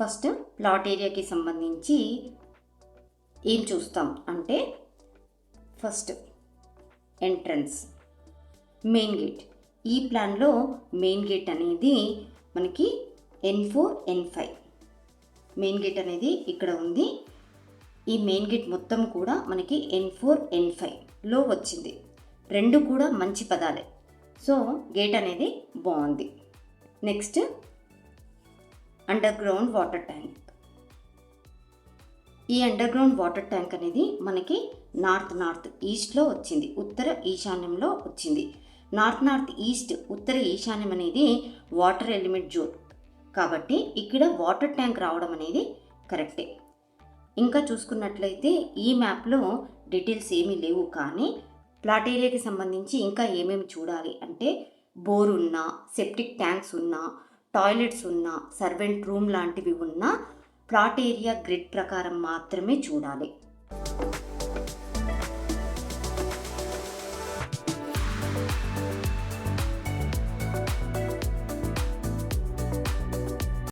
First plot ఏరియాకి సంబంధించి ఏం చూస్తాం అంటే ఫస్ట్ ఎంట్రన్స్ మెయిన్ గేట్. ఈ ప్లాన్లో మెయిన్ గేట్ అనేది మనకి N four N five. Main gate అనేది ఇక్కడ ఉంది. ఈ మెయిన్ గేట్ మొత్తం కూడా మనకి ఎన్ ఫోర్ ఎన్ ఫైవ్లో వచ్చింది. రెండు కూడా మంచి పదాలే. సో గేట్ అనేది బాగుంది. Next underground water tank ఈ అండర్ గ్రౌండ్ వాటర్ ట్యాంక్ అనేది మనకి నార్త్ నార్త్ ఈస్ట్లో వచ్చింది. ఉత్తర ఈశాన్యంలో వచ్చింది. నార్త్ నార్త్ ఈస్ట్ ఉత్తర ఈశాన్యం అనేది వాటర్ ఎలిమెంట్ జోన్. కాబట్టి ఇక్కడ వాటర్ ట్యాంక్ రావడం అనేది కరెక్టే ఇంకా చూసుకున్నట్లయితే ఈ మ్యాప్లో డీటెయిల్స్ ఏమీ లేవు కానీ ప్లాట్ ఏరియాకి సంబంధించి ఇంకా ఏమేమి చూడాలి అంటే బోర్ ఉన్నా సెప్టిక్ ట్యాంక్స్ ఉన్నా టాయిలెట్స్ ఉన్నా సర్వెంట్ రూమ్ లాంటివి ఉన్నా ప్లాట్ ఏరియా గ్రిడ్ ప్రకారం మాత్రమే చూడాలి.